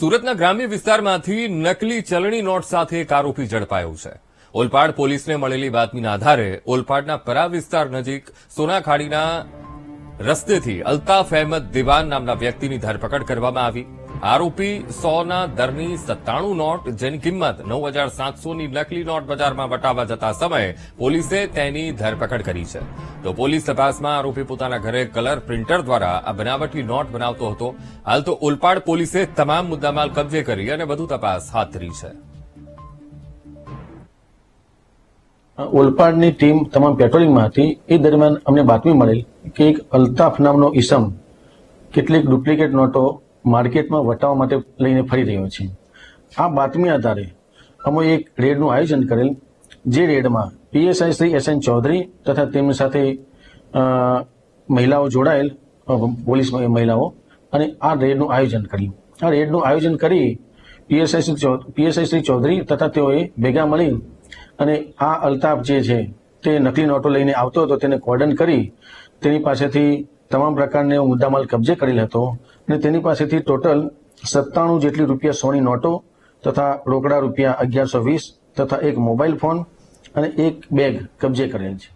સુરતના ગ્રામ્ય વિસ્તારમાંથી નકલી ચલણી નોટ સાથે એક આરોપી ઝડપાયો છે. ઓલપાડ પોલીસને મળેલી બાતમીના આધારે ઓલપાડના પરા વિસ્તાર નજીક સોનાખાડીના રસ્તેથી અલ્તાફ અહેમદ દિવાન નામના વ્યક્તિની ધરપકડ કરવામાં આવી. આરોપી સોના દરની સત્તાણું નોટ, જેની કિંમત નવ હજાર સાતસોની નકલી નોટ બજારમાં વટાવવા જતા સમયે પોલીસે તેની ધરપકડ કરી છે. તો પોલીસ તપાસમાં આરોપી પોતાના ઘરે કલર પ્રિન્ટર દ્વારા આ બનાવટી નોટ બનાવતો હતો. હાલ તો ઓલપાડ પોલીસે તમામ મુદ્દામાલ કબજે કરી અને વધુ તપાસ હાથ ધરી છે. ઓલપાડની ટીમ તમામ પેટ્રોલિંગમાં હતી એ દરમિયાન અમને બાતમી મળેલ કે એક અલ્તાફ નામનો ઈસમ કેટલીક ડુપ્લિકેટ નોટો માર્કેટમાં વટાવવા માટે લઈને ફરી રહ્યો છે. આ બાતમી આધારે અમે એક રેડનું આયોજન કરેલ, જે રેડમાં PSI Shri S N Chaudhary તથા તેમની સાથે મહિલાઓ જોડાયેલ પોલીસ મહિલાઓ, અને આ રેડનું આયોજન કર્યું. આ રેડનું આયોજન કરી પીએસઆઈ શ્રી પીએસઆઈ શ્રી ચૌધરી તથા તેઓએ ભેગા મળી અને આ અલ્તાફ જે છે, તે નકલી નોટો લઈને આવતો હતો, તેને કોર્ડન કરી તેની પાસેથી તમામ પ્રકારનો મુદ્દામાલ કબજે કરેલ હતો. અને તેની પાસેથી ટોટલ સત્તાણું જેટલી રૂપિયા સોની નોટો તથા રોકડા રૂપિયા અગિયારસો વીસ તથા એક મોબાઈલ ફોન અને એક બેગ કબજે કરેલ છે.